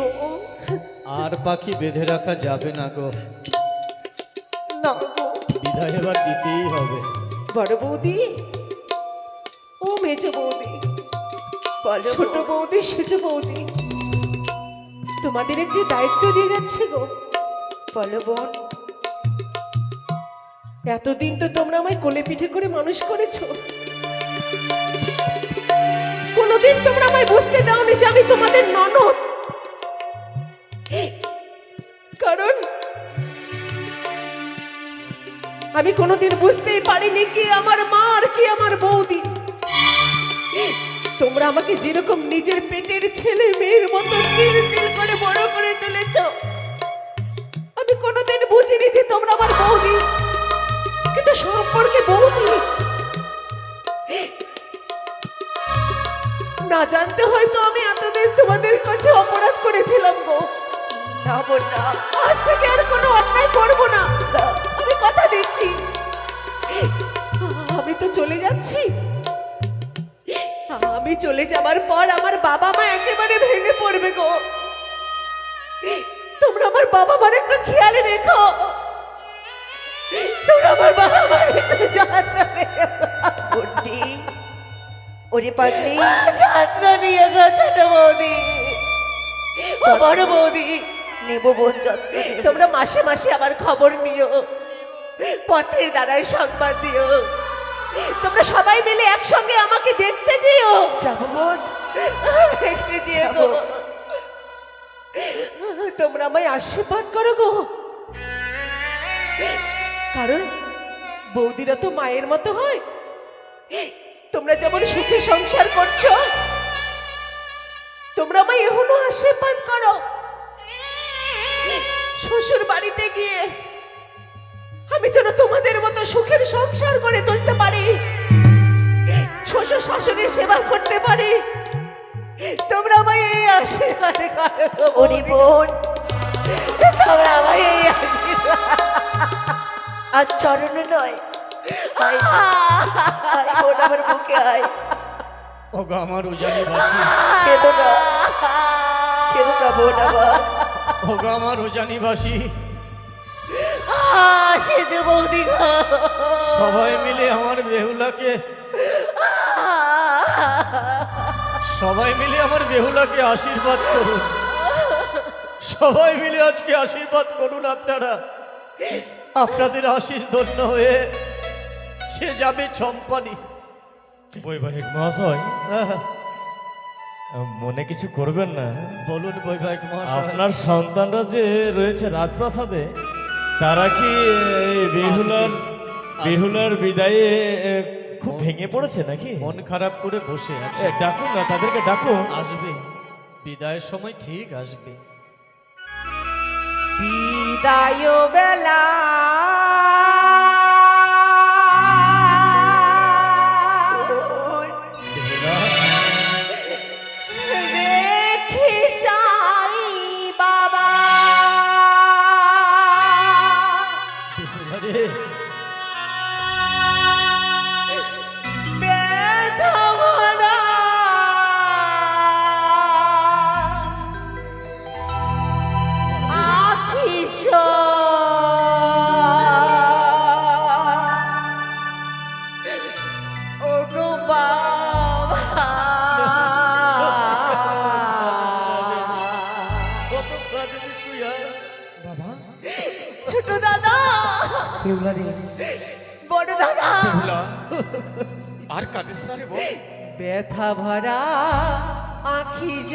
গো। আর পাখি বেঁধে রাখা যাবে না গো। না গো। বিদায় এবার দিতেই হবে। বড় বৌদি ও মেজ বৌদি ছোট বৌদি সেজ বৌদি তোমাদের একটি দায়িত্ব দিয়ে যাচ্ছে গো বলো বোন। এতদিন তো তোমরা আমায় কোলে পিঠে করে মানুষ করেছ। কোনোদিন তোমরা আমায় বুঝতে দাওনি যে আমি তোমাদের ননদ। আমি কোনোদিন বুঝতেই পারিনি কি আমার মা আর কি আমার বৌদি। তোমরা আমাকে যেরকম নিজের পেটের ছেলে মেয়ের মতো তিল তিল করে বড় করে তুলেছ, আমি কোনোদিন বুঝিনি যে তোমরা আমার বৌদি। কিন্তু সম্পর্কে বৌদি। না জানতে হয়তো আমি এতদিন তোমাদের কাছে অপরাধ করেছিলাম গো। না বোন না আজ থেকে আর কোনো অন্যায় করব না। কথা দিচ্ছি। আমি তো চলে যাচ্ছি। আমি চলে যাবার পর আমার বাবা মা একেবারে ভেঙে পড়বে গো। তোমরা আমার বাবা মার একটা খেয়াল রেখো। তোমরা আমার বাবা মার একটু যত্ন রেখো ওরে পাগলি। যত্ন নিয়ে গো ছোট বৌদি। বড় বৌদি। নেব বোন যত্ন তোমরা মাসে মাসে আমার খবর নিও। পত্রের দ্বারাই সংবাদ দিও। তোমরা সবাই মিলে একসঙ্গে আমাকে দেখতে যেও। যাব বোন দেখতে যেও গো। তোমরা আমায় আশীর্বাদ করো গো। কারণ বৌদিরা তো মায়ের মতো হয়। তোমরা যেমন সুখে সংসার করছ তোমরা আমায় এখনও আশীর্বাদ করো। শ্বশুর বাড়িতে গিয়ে আমি যেন তোমাদের মতো সুখের সংসার করে তুলতে পারি। শ্বশুর শাশুড়ির সেবা করতে পারি। তোমরা আমায় এই আশীর্বাদ করো বোন। তোমরা আমায় এই আশীর্বাদ। আজ চরণে নয়। বোন আমার বুকে আয়। ওগো আমার উজানি বাসি। কেঁদো না। কেঁদো না বোন আমার। ওগো আমার উজানি বাসি। সেজ বৌদি সবাই মিলে আমার বেহুলাকে সবাই মিলে আমার বেহুলাকে আশীর্বাদ করুন। সবাই মিলে আজকে আশীর্বাদ করুন আপনারা। আপনাদের আশীষ ধন্য হয়ে সে যাবে চম্পানি। বৈবাহিক মহাশয় আহ, মনে কিছু করবেন না? বলুন বৈবাহিক মহাশয়। আপনার সন্তানরা যে রয়েছে রাজপ্রাসাদে তারা কি বিহুলার বেহুলার বিদায়ে খুব ভেঙে পড়েছে নাকি? মন খারাপ করে বসে আছে। ডাকো ডাকুন না তাদেরকে ডাকো আসবে। বিদায়ের সময় ঠিক আসবে। বিদায় বেলা বড় দাদা। আর কাদের বল? ব্যথা ভরা আখি জ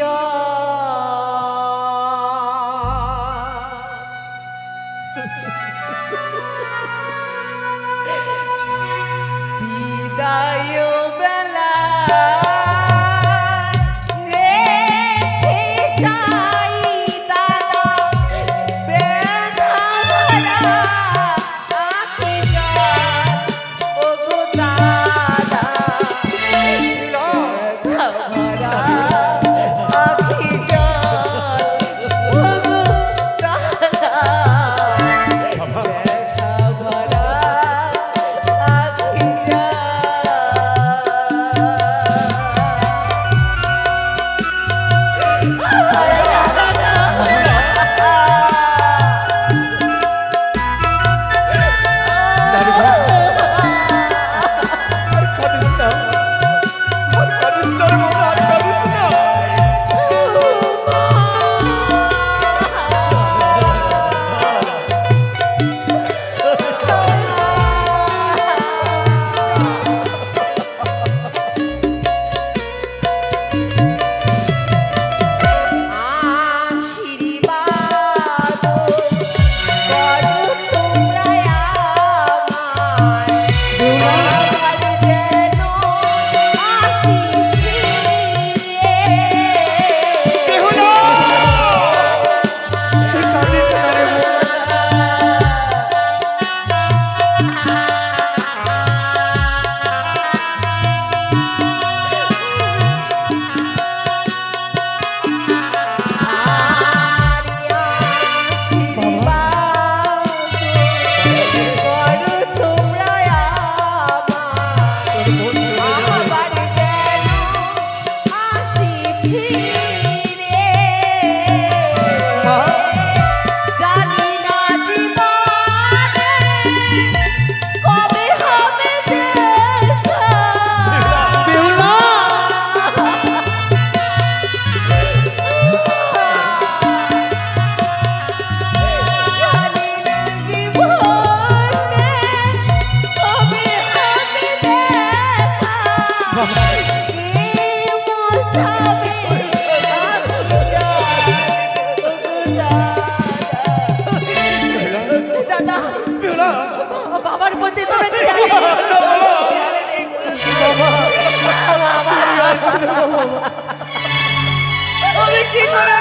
আমি কি করে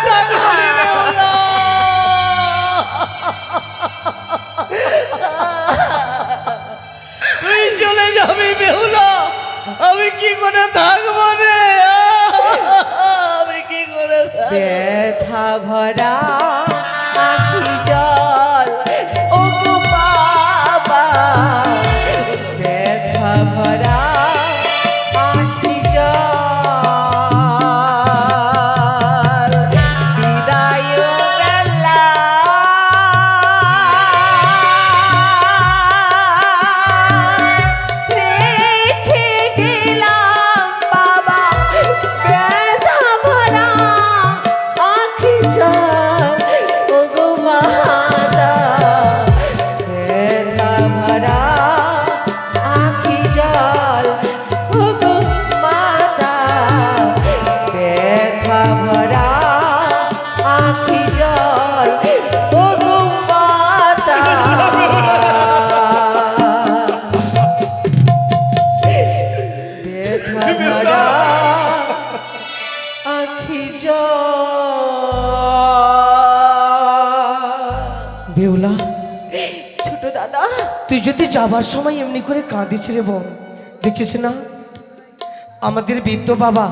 তুই চলে যাবি বেহুলা আমি কি করে থাকব? রে আমি কি করে ব্যথা ভরা তুই যদি যাবার সময় এমনি করে কাঁদিস রে বোন, দেখছিস না? আমাদের বৃদ্ধ বাবা,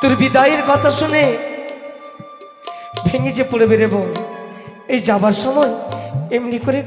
তোর বিদায়ের কথা শুনে ভেঙে যে পড়ে বেরে বোন, এই যাবার সময় এমনি করে